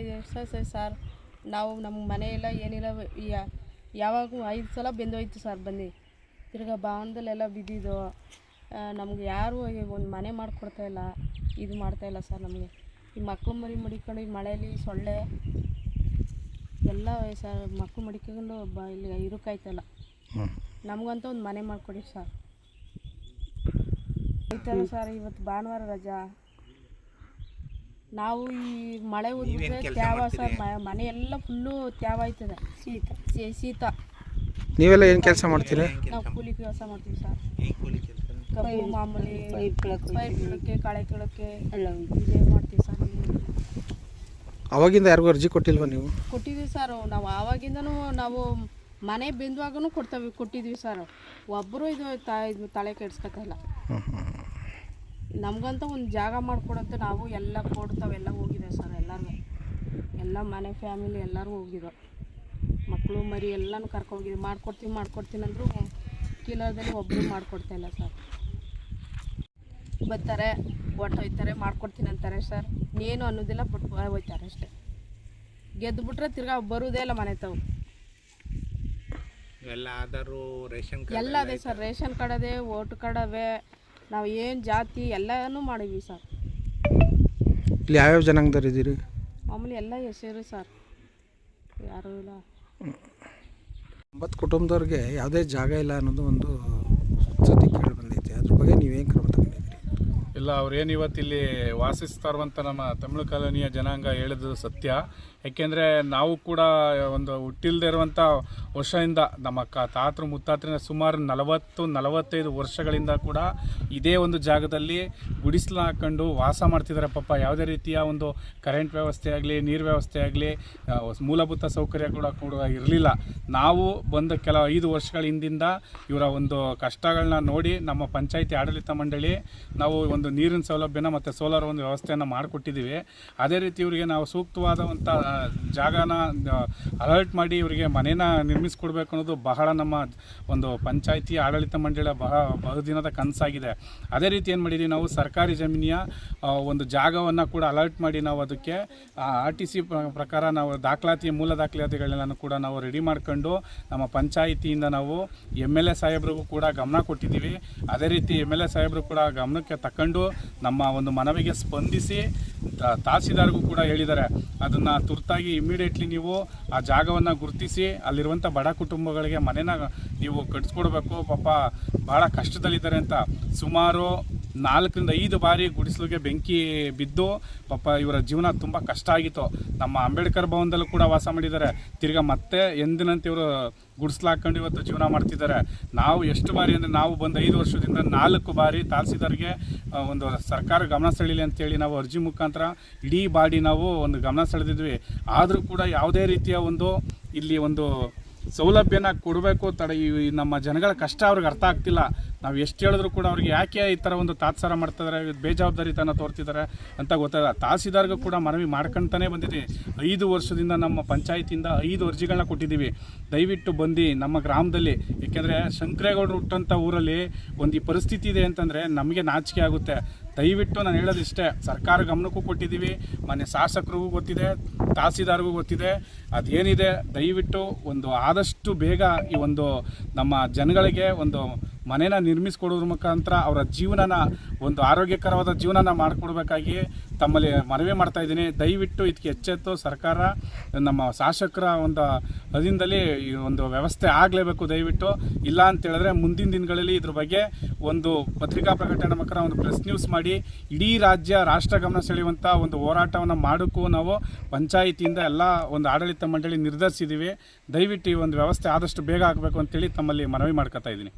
ಐದು ವರ್ಷ sir sir. ನಾವು ನಮ್ಮ ಮನೆಯೆಲ್ಲ ಇಲ್ಲ ಏನಿಲ್ಲ ಯಾವಾಗೂ ಐದು ಸಲ ಬೆಂದೋಯ್ತು ಸರ್ ಬನ್ನಿ. ತಿರ್ಗಾ ಬಾಂಧಲೆಲ್ಲ ಬಿದ್ದಿದ್ದು. ನಮ್ಗೆ ಯಾರು ಒಂದು ಮನೆ ಮಾಡಿಕೊಡ್ತಾ ಇಲ್ಲ ಇದು ಮಾಡ್ತಾ ಇಲ್ಲ ಸರ್ ನಮಗೆ. ಈ ಮಕ್ಕಳು ಮರಿ ಮಡಿಕೊಂಡು ಈ ಮಳೆಯಲ್ಲಿ ಸೊಳ್ಳೆ ಎಲ್ಲ ಸರ್ ಮಕ್ಕಳು ಮಡಿಕೊಂಡು ಬ ಇಲ್ಲಿ ಇರೋಕ್ಕಾಯ್ತಲ್ಲ ನಮಗಂತ ಒಂದು ಮನೆ ಮಾಡಿಕೊಡಿ ಸರ್. ಐತಲ್ಲ ಸರ್ ಇವತ್ತು ಭಾನುವಾರ ರಜಾ. ನಾವು ಈ ಮಳೆ ಹೋದ್ಬಿಟ್ರೆ ತ್ಯಾವ ಸರ್ ಮನೆ ಎಲ್ಲ ಫುಲ್ಲು ತ್ಯಾವ ಆಯ್ತದೆ. ಶೀತ ಶೀ- ಶೀತ. ನೀವೆಲ್ಲ ಏನು ಕೆಲಸ ಮಾಡ್ತೀರಿ? ನಾವು ಕೂಲಿ ಕೆಲಸ ಮಾಡ್ತೀವಿ ಸರ್. ಕಬ್ಬು ಮಾಮೂಲಿ ಪೈಪ್ ಕೀಳಕ್ಕೆ ಪೈಪ್ ಕೀಳಕ್ಕೆ ಕಳೆ ಕೀಳಕ್ಕೆ ಎಲ್ಲ ಇದೇ ಮಾಡ್ತೀವಿ ಸರ್ ಅವಾಗಿಂದ ಯಾರಿಗೂ ಅರ್ಜಿ ಕೊಟ್ಟಿಲ್ವಾ ನೀವು? ಕೊಟ್ಟಿದ್ದೀವಿ ಸರ್ ನಾವು ಆವಾಗಿಂದನೂ ನಾವು ಮನೆ ಬಿಂದುವಾಗೂ ಕೊಡ್ತೇವೆ ಕೊಟ್ಟಿದ್ವಿ ಸರ್. ಒಬ್ಬರು ಇದು ತ ಇದು ತಲೆ ಕೆಡ್ಸ್ಕೊತಾ ಇಲ್ಲ. ನಮಗಂತ ಒಂದು ಜಾಗ ಮಾಡ್ಕೊಡಂತ ನಾವು ಎಲ್ಲ ಕೊಡ್ತಾವೆಲ್ಲ ಹೋಗಿದೆ ಸರ್ ಎಲ್ಲರೂ ಎಲ್ಲ ಮನೆ ಫ್ಯಾಮಿಲಿ ಎಲ್ಲರೂ ಹೋಗಿದ್ದೋ. ಮಕ್ಕಳು ಮರಿ ಎಲ್ಲನೂ ಕರ್ಕೊಂಡೋಗಿದ್ವಿ ಮಾಡ್ಕೊಡ್ತೀನಿ ಮಾಡ್ಕೊಡ್ತೀನಿ ಅಂದರು ಕಿಲೋದಲ್ಲಿ ಒಬ್ಬರು ಮಾಡ್ಕೊಡ್ತಾ ಇಲ್ಲ ಸರ್. ಬರ್ತಾರೆ ಹೊಟ್ಟೋಯ್ತಾರೆ ಮಾಡ್ಕೊಡ್ತೀನಿ ಅಂತಾರೆ ಸರ್. ಏನು ಅನ್ನೋದಿಲ್ಲ ಬಟ್ ಹೋಯ್ತಾರೆ ಅಷ್ಟೇ. ಗೆದ್ದು ಬಿಟ್ರೆ ತಿರ್ಗಾ ಬರೋದೇ ಇಲ್ಲ ಮನೆ ತಾವು. ಎಲ್ಲ ಆಧಾರು ರೇಷನ್ ಎಲ್ಲ ಅದೇ ಸರ್. ರೇಷನ್ ಕಾರ್ಡ್ ಅದೇ ವೋಟ್ ಕಾರ್ಡ್ ಅವೆ. ನಾವು ಏನು ಜಾತಿ ಎಲ್ಲನೂ ಮಾಡಿದ್ವಿ ಸರ್. ಇಲ್ಲಿ ಯಾವ್ಯಾವ ಜನಾಂಗದವ್ರು ಇದ್ದೀರಿ? ಮಾಮೂಲಿ ಎಲ್ಲ ಹೆಸರು ಸರ್. ಯಾರೂ ಇಲ್ಲ. ಒಂಬತ್ತು ಕುಟುಂಬದವ್ರಿಗೆ ಯಾವುದೇ ಜಾಗ ಇಲ್ಲ ಅನ್ನೋದು ಒಂದು ಸತಿ ಕೇಳಿ ಬಂದೈತೆ. ಅದ್ರ ಬಗ್ಗೆ ನೀವೇನು ಕ್ರಮ ಇಲ್ಲ ಏನು ಇವತ್ತಿಲ್ಲಿ ವಾಸಿಸ್ತಾ ಇರುವಂಥ ನಮ್ಮ ತಮಿಳು ಕಾಲೋನಿಯ ಜನಾಂಗ ಹೇಳಿದ್ದು ಸತ್ಯ. ಯಾಕೆಂದರೆ ನಾವು ಕೂಡ ಒಂದು ಹುಟ್ಟಿಲ್ದೇ ಇರುವಂಥ ವರ್ಷದಿಂದ ನಮ್ಮ ಕ ತಾತರು ಮುತ್ತಾತರಿನ ಸುಮಾರು ನಲವತ್ತು, ನಲವತ್ತೈದು ವರ್ಷಗಳಿಂದ ಕೂಡ ಇದೇ ಒಂದು ಜಾಗದಲ್ಲಿ ಗುಡಿಸಲು ಹಾಕೊಂಡು ವಾಸ ಮಾಡ್ತಿದ್ದಾರೆ ಪಾಪ. ಯಾವುದೇ ರೀತಿಯ ಒಂದು ಕರೆಂಟ್ ವ್ಯವಸ್ಥೆ ಆಗಲಿ, ನೀರು ವ್ಯವಸ್ಥೆ ಆಗಲಿ ಮೂಲಭೂತ ಸೌಕರ್ಯ ಕೂಡ ಕೂಡ ಇರಲಿಲ್ಲ. ನಾವು ಬಂದ ಕೆಲ ಐದು ವರ್ಷಗಳ ಹಿಂದಿಂದ ಇವರ ಒಂದು ಕಷ್ಟಗಳನ್ನ ನೋಡಿ ನಮ್ಮ ಪಂಚಾಯಿತಿ ಆಡಳಿತ ಮಂಡಳಿ ನಾವು ಒಂದು ನೀರಿನ ಸೌಲಭ್ಯನ ಮತ್ತು ಸೋಲಾರ್ ಒಂದು ವ್ಯವಸ್ಥೆಯನ್ನು ಮಾಡಿಕೊಟ್ಟಿದ್ದೀವಿ. ಅದೇ ರೀತಿ ಇವರಿಗೆ ನಾವು ಸೂಕ್ತವಾದಂಥ ಜಾಗನ ಅಲರ್ಟ್ ಮಾಡಿ ಇವರಿಗೆ ಮನೇನ ನಿರ್ಮಿಸ್ಕೊಡ್ಬೇಕು ಅನ್ನೋದು ಬಹಳ ನಮ್ಮ ಒಂದು ಪಂಚಾಯಿತಿ ಆಡಳಿತ ಮಂಡಳಿಯ ಬಹ, ಬಹುದಿನದ ಕನಸಾಗಿದೆ. ಅದೇ ರೀತಿ ಏನು ಮಾಡಿದ್ದೀವಿ ನಾವು, ಸರ್ಕಾರಿ ಜಮೀನಿಯ ಒಂದು ಜಾಗವನ್ನು ಕೂಡ ಅಲರ್ಟ್ ಮಾಡಿ ನಾವು ಅದಕ್ಕೆ ಆರ್ ಟಿ ಸಿ ಪ್ರಕಾರ ನಾವು ದಾಖಲಾತಿ, ಮೂಲ ದಾಖಲಾತಿಗಳನ್ನೆಲ್ಲ ಕೂಡ ನಾವು ರೆಡಿ ಮಾಡ್ಕೊಂಡು ನಮ್ಮ ಪಂಚಾಯಿತಿಯಿಂದ ನಾವು ಎಂ ಎಲ್ ಎ ಸಾಹೇಬ್ರಿಗೂ ಕೂಡ ಗಮನ ಕೊಟ್ಟಿದ್ದೀವಿ. ಅದೇ ರೀತಿ ಎಂ ಎಲ್ ಎ ಸಾಹೇಬರು ಕೂಡ ಗಮನಕ್ಕೆ ನಮ್ಮ ಒಂದು ಮನವಿಗೆ ಸ್ಪಂದಿಸಿ ತಹಸೀಲ್ದಾರ್ಗೂ ಕೂಡ ಹೇಳಿದ್ದಾರೆ. ಅದನ್ನು ತುರ್ತಾಗಿ ಇಮಿಡಿಯೇಟ್ಲಿ ನೀವು ಆ ಜಾಗವನ್ನು ಗುರುತಿಸಿ ಅಲ್ಲಿರುವಂಥ ಬಡ ಕುಟುಂಬಗಳಿಗೆ ಮನೆನ ನೀವು ಕಟ್ಸ್ಕೊಡ್ಬೇಕು. ಪಾಪ ಭಾಳ ಕಷ್ಟದಲ್ಲಿದ್ದಾರೆ ಅಂತ. ಸುಮಾರು ನಾಲ್ಕರಿಂದ ಐದು ಬಾರಿ ಗುಡಿಸಲಿಗೆ ಬೆಂಕಿ ಬಿದ್ದು ಪಾಪ ಇವರ ಜೀವನ ತುಂಬ ಕಷ್ಟ ಆಗಿತ್ತು. ನಮ್ಮ ಅಂಬೇಡ್ಕರ್ ಭವನದಲ್ಲೂ ಕೂಡ ವಾಸ ಮಾಡಿದ್ದಾರೆ. ತಿರ್ಗಾ ಮತ್ತೆ ಎಂದಿನಂತೆ ಇವರು ಗುಡಿಸ್ಲಾಕೊಂಡು ಇವತ್ತು ಜೀವನ ಮಾಡ್ತಿದ್ದಾರೆ. ನಾವು ಎಷ್ಟು ಬಾರಿ ಅಂದರೆ ನಾವು ಬಂದು ಐದು ವರ್ಷದಿಂದ ನಾಲ್ಕು ಬಾರಿ ತಾಲ್ಸಿದವರಿಗೆ ಒಂದು ಸರ್ಕಾರ ಗಮನ ಸೆಳೀಲಿ ಅಂತೇಳಿ ನಾವು ಅರ್ಜಿ ಮುಖಾಂತರ ಇಡೀ ಬಾಡಿ ನಾವು ಒಂದು ಗಮನ ಸೆಳೆದಿದ್ವಿ. ಆದರೂ ಕೂಡ ಯಾವುದೇ ರೀತಿಯ ಒಂದು ಇಲ್ಲಿ ಒಂದು ಸೌಲಭ್ಯನ ಕೊಡಬೇಕು ತಡ ಈ ನಮ್ಮ ಜನಗಳ ಕಷ್ಟ ಅವ್ರಿಗೆ ಅರ್ಥ ಆಗ್ತಿಲ್ಲ. ನಾವು ಎಷ್ಟು ಹೇಳಿದ್ರು ಕೂಡ ಅವ್ರಿಗೆ ಯಾಕೆ ಈ ಥರ ಒಂದು ತಾತ್ಸಾರ ಮಾಡ್ತಿದ್ದಾರೆ ಬೇಜವಾಬ್ದಾರಿತನ ತೋರ್ತಿದ್ದಾರೆ ಅಂತ ಗೊತ್ತಾಗ ತಹಸೀಲ್ದಾರ್ಗೂ ಕೂಡ ಮನವಿ ಮಾಡ್ಕೊಂತಾನೆ ಬಂದಿದ್ದೀವಿ ಐದು ವರ್ಷದಿಂದ ನಮ್ಮ ಪಂಚಾಯತಿಯಿಂದ ಐದು ಅರ್ಜಿಗಳನ್ನ ಕೊಟ್ಟಿದ್ದೀವಿ. ದಯವಿಟ್ಟು ಬಂದು ನಮ್ಮ ಗ್ರಾಮದಲ್ಲಿ, ಏಕೆಂದರೆ ಶಂಕರೇಗೌಡರು ಹುಟ್ಟಂಥ ಊರಲ್ಲಿ ಒಂದು ಈ ಪರಿಸ್ಥಿತಿ ಇದೆ ಅಂತಂದರೆ ನಮಗೆ ನಾಚಿಕೆ ಆಗುತ್ತೆ. ದಯವಿಟ್ಟು ನಾನು ಹೇಳೋದಿಷ್ಟೇ, ಸರ್ಕಾರ ಗಮನಕ್ಕೂ ಕೊಟ್ಟಿದ್ದೀವಿ ಮನೆ ಶಾಸಕರಿಗೂ ಗೊತ್ತಿದೆ, ತಹಸೀಲ್ದಾರ್ಗೂ ಗೊತ್ತಿದೆ. ಅದೇನಿದೆ, ದಯವಿಟ್ಟು ಒಂದು ಆದಷ್ಟು ಬೇಗ ಈ ಒಂದು ನಮ್ಮ ಜನಗಳಿಗೆ ಒಂದು ಮನೇನ ನಿರ್ಮಿಸ್ಕೊಡೋದ್ರ ಮುಖಾಂತರ ಅವರ ಜೀವನನ, ಒಂದು ಆರೋಗ್ಯಕರವಾದ ಜೀವನನ ಮಾಡಿಕೊಡ್ಬೇಕಾಗಿ ತಮ್ಮಲ್ಲಿ ಮನವಿ ಮಾಡ್ತಾ ಇದ್ದೀನಿ. ದಯವಿಟ್ಟು ಇದಕ್ಕೆ ಎಚ್ಚೆತ್ತು ಸರ್ಕಾರ, ನಮ್ಮ ಶಾಸಕರ ಒಂದು ಅಧೀನದಲ್ಲಿ ಈ ಒಂದು ವ್ಯವಸ್ಥೆ ಆಗಲೇಬೇಕು ದಯವಿಟ್ಟು. ಇಲ್ಲ ಅಂತ ಹೇಳಿದ್ರೆ ಮುಂದಿನ ದಿನಗಳಲ್ಲಿ ಇದ್ರ ಬಗ್ಗೆ ಒಂದು ಪತ್ರಿಕಾ ಪ್ರಕಟಣೆ ಮುಖಾಂತರ ಒಂದು ಪ್ರೆಸ್ ನ್ಯೂಸ್ ಮಾಡಿ, ಇಡೀ ರಾಜ್ಯ ರಾಷ್ಟ್ರ ಗಮನ ಸೆಳೆಯುವಂಥ ಒಂದು ಹೋರಾಟವನ್ನು ಮಾಡೋಕ್ಕೂ ನಾವು ಪಂಚಾಯಿತಿಯಿಂದ ಎಲ್ಲ ಒಂದು ಆಡಳಿತ ಮಂಡಳಿ ನಿರ್ಧರಿಸಿದ್ದೀವಿ ದಯವಿಟ್ಟು ಈ ಒಂದು ವ್ಯವಸ್ಥೆ ಆದಷ್ಟು ಬೇಗ ಆಗಬೇಕು ಅಂತೇಳಿ ತಮ್ಮಲ್ಲಿ ಮನವಿ ಮಾಡ್ಕೊತಾ ಇದ್ದೀನಿ.